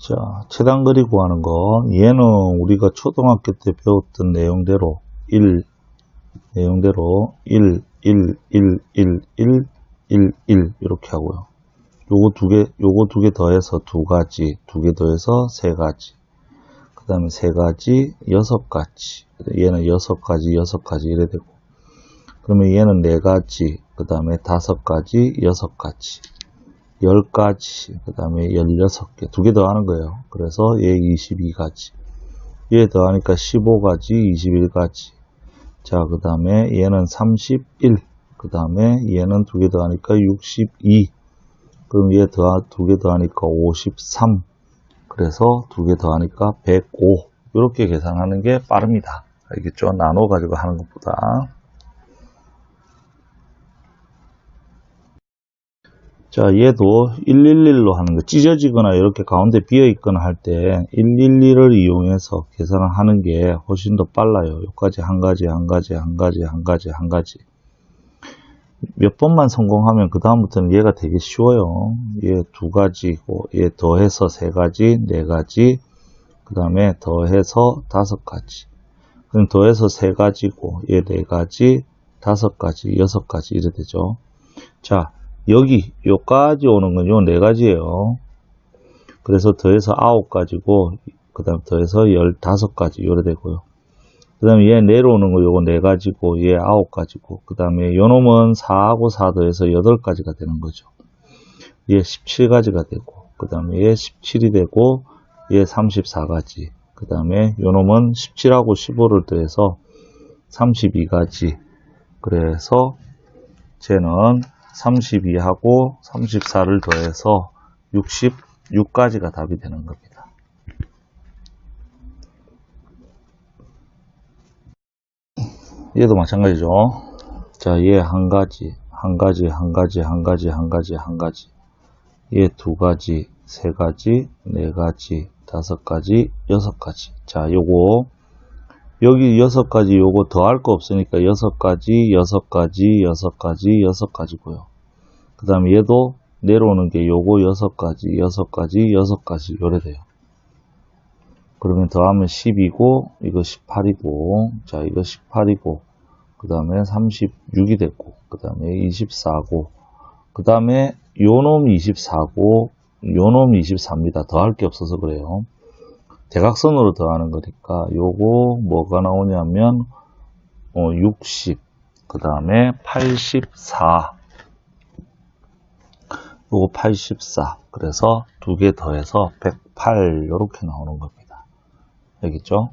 자, 최단 거리 구하는 거. 얘는 우리가 초등학교 때 배웠던 내용대로 1, 내용대로 1, 1, 1, 1, 1, 1, 1 이렇게 하고요. 요거 두 개, 요거 두 개 더해서 두 가지, 두 개 더해서 세 가지. 그 다음에 세 가지, 여섯 가지. 얘는 여섯 가지, 여섯 가지 이래 되고. 그러면 얘는 네 가지, 그 다음에 다섯 가지, 여섯 가지. 열 가지, 그 다음에 열여섯 개. 두 개 더 하는 거예요. 그래서 얘 22가지. 얘 더하니까 15가지, 21가지. 자, 그 다음에 얘는 31. 그 다음에 얘는 두 개 더하니까 62. 그럼 얘 더, 두개 더하니까 53. 그래서 두 개 더하니까 105. 이렇게 계산하는 게 빠릅니다. 알겠죠? 나눠 가지고 하는 것보다. 자, 얘도 111로 하는 거, 찢어지거나 이렇게 가운데 비어 있거나 할 때 111을 이용해서 계산을 하는 게 훨씬 더 빨라요. 여기까지 한 가지, 한 가지, 한 가지, 한 가지, 한 가지. 몇 번만 성공하면 그 다음부터는 얘가 되게 쉬워요. 얘 두 가지고, 얘 더해서 세 가지, 네 가지, 그 다음에 더해서 다섯 가지. 그럼 더해서 세 가지고, 얘 네 가지, 다섯 가지, 여섯 가지 이래 되죠. 자, 여기 요까지 오는 건 요 네 가지예요. 그래서 더해서 아홉 가지고 그 다음 더해서 열다섯 가지 요래 되고요. 그 다음에 얘 내려오는 거 요거 네 가지고 얘 아홉 가지고 그 다음에 요 놈은 4하고 4 더해서 여덟 가지가 되는 거죠. 얘 17가지가 되고 그 다음에 얘 17이 되고 얘 34가지 그 다음에 요 놈은 17하고 15를 더해서 32가지 그래서 쟤는 32하고 34를 더해서 66가지가 답이 되는 겁니다. 얘도 마찬가지죠. 자, 얘 한 가지, 한 가지, 한 가지, 한 가지, 한 가지, 한 가지. 얘 두 가지, 세 가지, 네 가지, 다섯 가지, 여섯 가지. 자, 요거 여기 여섯 가지 요거 더할 거 없으니까 여섯 가지, 여섯 가지, 여섯 가지, 여섯 가지고요. 그 다음에 얘도 내려오는 게 요거 여섯 가지, 여섯 가지, 여섯 가지 요래 돼요. 그러면 더하면 10이고, 이거 18이고, 자, 이거 18이고, 그 다음에 36이 됐고, 그 다음에 24고, 그 다음에 요놈 24고, 요놈 24입니다. 더할 게 없어서 그래요. 대각선으로 더하는 거니까 요거 뭐가 나오냐면 어, 60, 그 다음에 84, 요거 84. 그래서 두 개 더해서 108 이렇게 나오는 겁니다. 알겠죠?